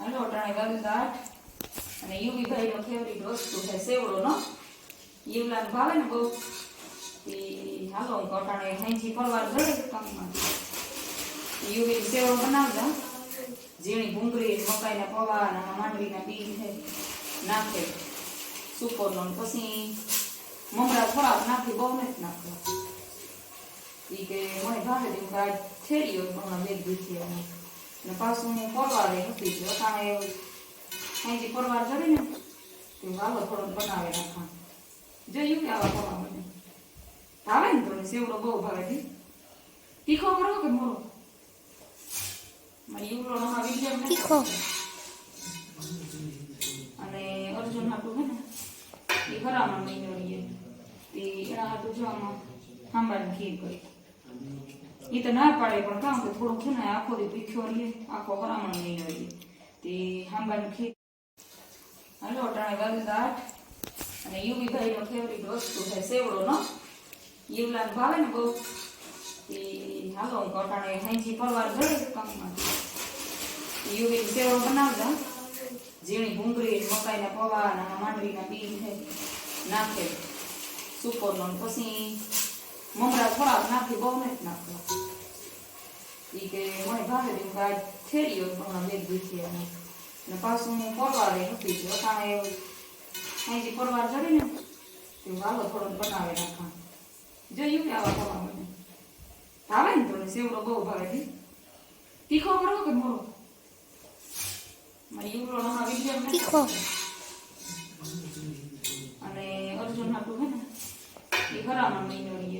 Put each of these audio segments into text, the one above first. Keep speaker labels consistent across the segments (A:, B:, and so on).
A: હાલો અટાણે વાગે આઠ અને યુવી ભાઈનો ફેવરિટ વસ્તુ છે સેવડો નો યુવલાને ભાવે ને બહુ. એ હાલો હું ખાઈથી પરવાર ગયે કામમાં યુવી સેવડો બનાવતા ઝીણી ભૂંગળી, મકાઈના પૌવા અને માંડવીના બી નાખે સુકોનો પછી મમરા થોડાક નાખી, બહુ નથી નાખ્યો એ કે મને ભાવે દેવું કાંઈ થેરી ઠેરી હોય હમણાં બે દીધી ને પાછું હું પરવારે હતી જ. અટાણે અહીંથી પરવાર કરીને તે વાલો થોડો બનાવે નાખા જોયું કે આવા પૌવા બને ભાવે ને તમને સેવડો બહુ ભાવે છે તીખો કરો કે મોરો યુવરો નવા વીડિયો
B: તીખો.
A: અને અર્જુન હાટું હે ને એ ખરામાં મહિનો રહીએ. તે એના હાટું જોવામાં સાંભાળની ખીર કરી એ તો ના પાડે, પણ કામ કે થોડુંક છે ને આખો દી ભીખ્યો રહીએ, આખો હરામણ મહિનો રહીએ. તે સાંભાળની ખીર. હાલો, અટાણે વાગે તો આઠ અને યુવી ભાઈ નો ફેવરિટ વસ્તુ છે સેવડો નો યુવલાને ભાવે ને બહુ. એ હાલો હું અટાણે હાંજી પરવાર ગયે કામમાં. યુવી સેવડો બનાવતા ઝીણી ભૂંગળી, મકાઈના પૌવા માંડવીના બી નાખે. સુકોનો ને પછી મમરા થોડાક નાખી બહુ નથી નાખતા એ કે મને ભાવે છે હું આજ ઠેરી હોય હમણાં બે દીધી અને ને પાછું હું પરવારે હતી જ અટાણે અહીંથી પરવાર ચડીને તે વાલો થોડો બનાવે નાખા જોયું કે આવા પૌવા બને ભાવે ને તમને સેવડો બહુ ભાવે છે તીખો કરો કે મોરો મારી યુવરો નવા વીડિયો નથી
B: તીખો.
A: અને અર્જુન હાટું હે ને એ ખરામાં મહિનો રહીએ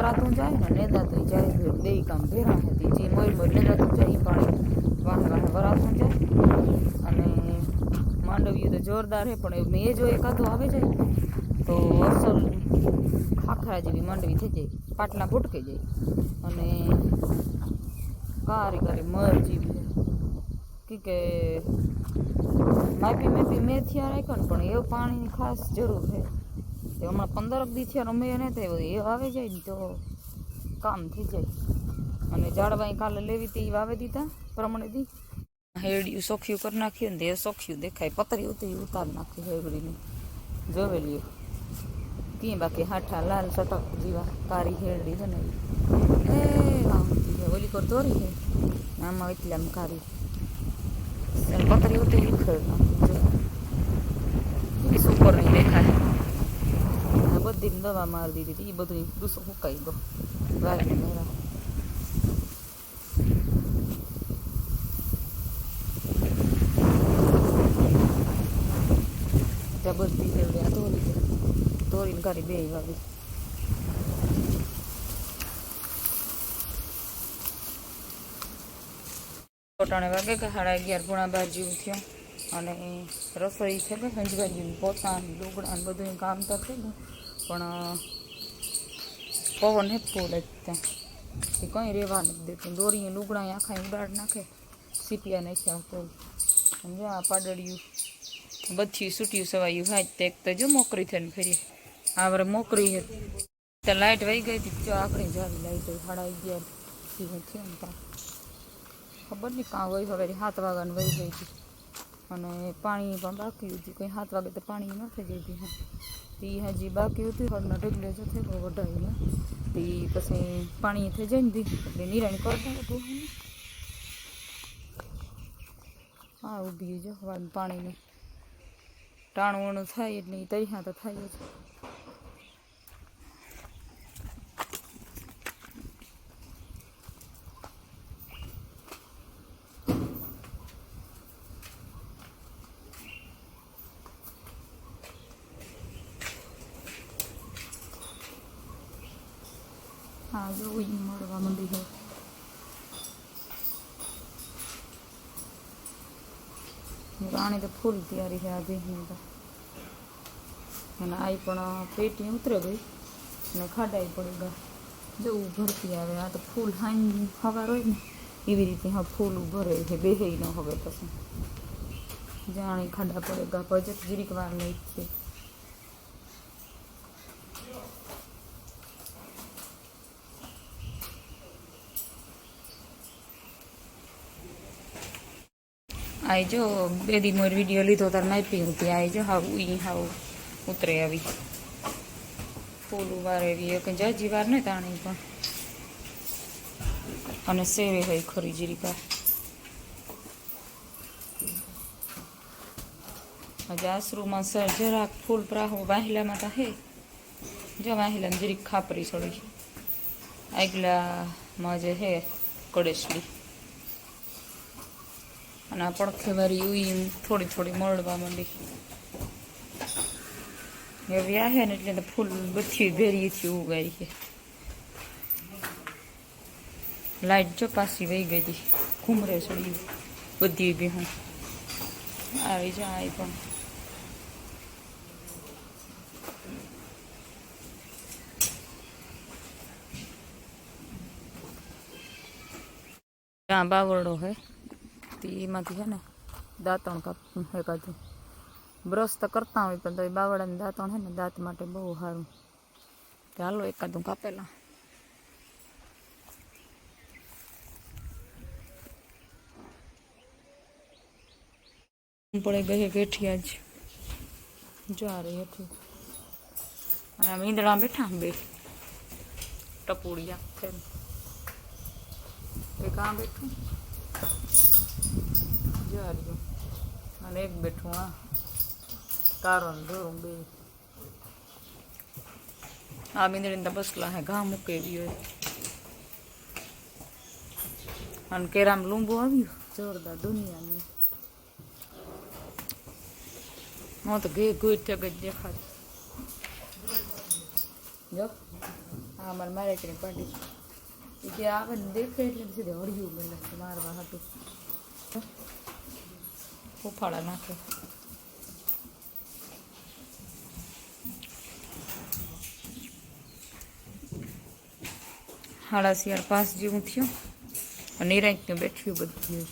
A: વરાતું જાય ને નેદાતું જાય બે કામ ભેરા હતી જે મોર મોર નેદાતું જાય એ પાણી વાહે વાહે વરાતું જાય. અને માંડવ્યું તો જોરદાર છે, પણ મેં જો એકાદો આવે જાય, તો અસલ ખાખરા જેવી માંડવી થઈ જાય, પાટલા ભૂટકી જાય. અને કારી કારી મર જેવી કે માપી માપી મેં થયા રાખ્યો ને પણ એવું પાણીની ખાસ જરૂર છે. એ હમણાં પંદર દી થયા રમે ને તે એ આવે જાય ને તો કામ થઈ જાય. અને ઝાડવાઈ કાલે લેવી તે વાવે દીધા પ્રમાણે દી. હેડિયું સોખ્યું કરી નાખ્યું ને તે સોખ્યું દેખાય. પતરી ઉતરી ઉતાર નાખી હેગડીને જોવેલી તી બાકી હાઠા લાલ સટક જીવા કારી હેરડી છે ને એ આમથી છે ઓલી કર દોરી છે? આમાં એટલે આમ કારી પતરી ઉતરી ઉખેડ નાખી સુપર નહીં દેખાય. આ બધી દવા મારી દીધી હતી એ બધું દૂસો ફૂકાઈ ગયો વાયને મેરા ત્યાં બધી હેરડી આ ધોરી છે ધોરીને કરી બે વાવી અટાણે વાગે કે સાડા અગિયાર પૂણા બાર જેવું થયું અને રસોઈ છે કે સંજવાજીનું પોતાન લુગડા ને બધું કામ તો થઈ ગયું પણ પવન હે ફૂલ જ ત્યાં એ કંઈ રહેવા નથી દેતું દોરીએ લુગડા આખા ઉડાડ નાખે સીપિયા નાખ્યા તો સમજો આ પાડળિયું બધી સૂટ્યું સવાયું હાજ તે એક તો જો મોકરી થઈને ફેરી આ વરે મોકરી હે તો લાઇટ વહી ગઈ હતી જો આખડી જાવી લાઈટ સાડા અગિયાર થી થયું ને ત્યાં ખબર નહીં કાં વહી હવે સાત વાગ્યાને વહી ગઈ હતી અને પાણી પણ બાકી હતું કંઈ સાત વાગે તો પાણી ન થઈ ગઈ હતી હા તે હજી બાકી હતું ઘરના ઢગલે જો થઈ ગયો વઢાઈને તે પછી પાણી થઈ જાય ને એટલે નિરાણ કરતા હતું હા ઊભી જો પાણીને ટાણું વણું થાય એટલે તૈયા તો થાય જ. હા જો ઈ મળવા માંડી હવે રાણી તો ફૂલ તૈયારી છે આ ભેંસની તો અને આ પણ પેટી ઉતરે ગઈ અને ખાડાઈ પડી ગયા જવું ભરતી આવે આ તો ફૂલ હાઈ હવા હોય ને એવી રીતે હા ફૂલ ભરે છે બેહે ન હવે પછી જાણે ખાડા પડે ગા પછી જીરીક વાર લઈ છે જો બે દી વીડિયો લીધો, તાર માપી હતી આઈ જો હાવ, ઈ હાવ ઉતરે આવી. ફૂલ વાર એવી એક જાજી વાર ને તાણી પણ. અને સેવે હોય ખરી જીરીકા હજે આશરૂમાં સર જરાક ફૂલ પ્રાહો વાહિલામાં તા હે. જો વાહિલામાં જરીક ખાપરી છોડી આગલામાં જે હે, કડેસલી. અને આ પડખે વાળી ઉઈ થોડી થોડી મળવા માંડી. એ વ્યાહે ને એટલે ફૂલ બધી ભેરીથી ઉગાઈ છે લાઈટ જો પાછી વહી ગઈ હતી. ઘૂમરે ચડી બધી બી હું આવી જાય પણ. બાવરડો હે. તે એમાંથી છે ને દાંતણ કાપવું હે કાઢું બ્રશ તો કરતા હોય પણ તો એ બાવળાની દાંતણ હે ને દાંત માટે બહુ સારું ચાલો એકાદું કાપેલા પડે ગઈ બેઠી જ જો આ રહી હતી અને આમ ઈંદડા બેઠા બે ટપુડિયા છે એક આ બેઠું જો આ રહ્યું અને એક બેઠું આ તારો ને ધોરું બે આ મીંદડીને તો બસલા હે ઘા મૂકે એવી હોય અને કેરામ લીંબુ આવ્યું જોરદાર દુનિયાની હું તો ઘે ગુઈ થયો ગઈ દેખાડ જો હા મારે મારે કે પાડી એ જે આવે ને દેખે એટલે સીધે હળિયું બને છે મારવા હાટું ઉફાળા નાખે. હાડા શિયાળ પાસ જેવું થયું. નિરાંતનું બેઠ્યું બધું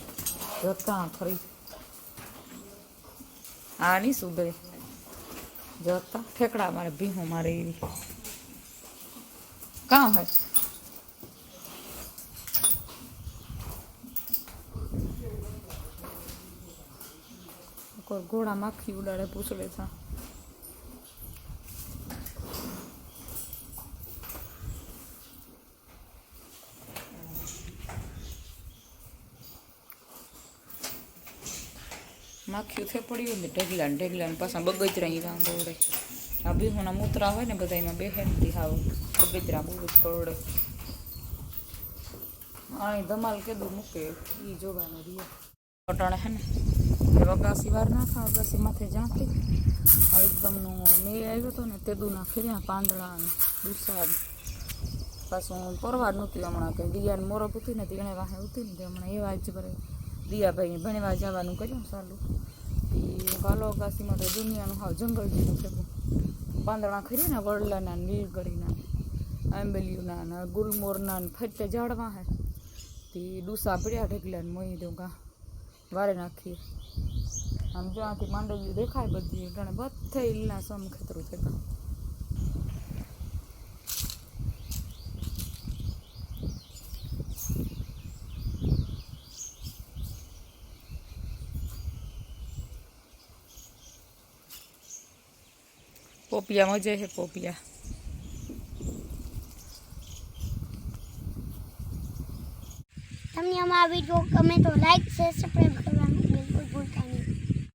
A: જતા ખરી આ નહીં સુધરે. જતા ઠેકડા મારે ભીહું મારે એવી. કાં હોય ઘોડા માખી ઉડાડે પૂછડે છે માખ્યું થે પડ્યું ને ઢગલા ને ઢગલા ને પાછા બગજરા ઈ વાંધો ઉડે આ બીહોના મૂતરા હોય ને બધા એમાં બેહે નથી હાવ બગજરા બહુ જ કરડે આની ધમાલ કેદું મૂકે એ જોવાનું રીએ અટાણે હે ને એ વગાસી વાર નાખા વગાસી માથે જાતી હવે એકદમનું મેં આવ્યો હતો ને તેદું નાખી રહ્યા પાંદડા ને દુસા ને પાછું પરવાર નહોતી હમણાં કંઈ દિયાને મોરબ હતી ને તેણે વાહે હતી ને તે હમણાં એવા જ કરે દિયાભાઈને ભણવા જવાનું કર્યું સારું એ કાલો અગાસીમાં તો દુનિયાનું હાવ જંગલ જેવું છે પાંદડા ખરી ને વડલાના ને નીલગઢીના આંબેલીઓના ને ગુલમોરના ને ફરતે ઝાડવા હે તે ડૂસા પડ્યા ઢગલા ને મોઈ દઉં કા વારે નાખીએ આમ જો આથી માંડવ્યું દેખાય બધી ગણે બધે લીલા સમ ખેતરું છે કા પોપિયા મજે છે પોપિયા
B: તમને અમારા વિડીયો ગમે તો લાઈક શેર સબસ્ક્રાઈબ કરવાનું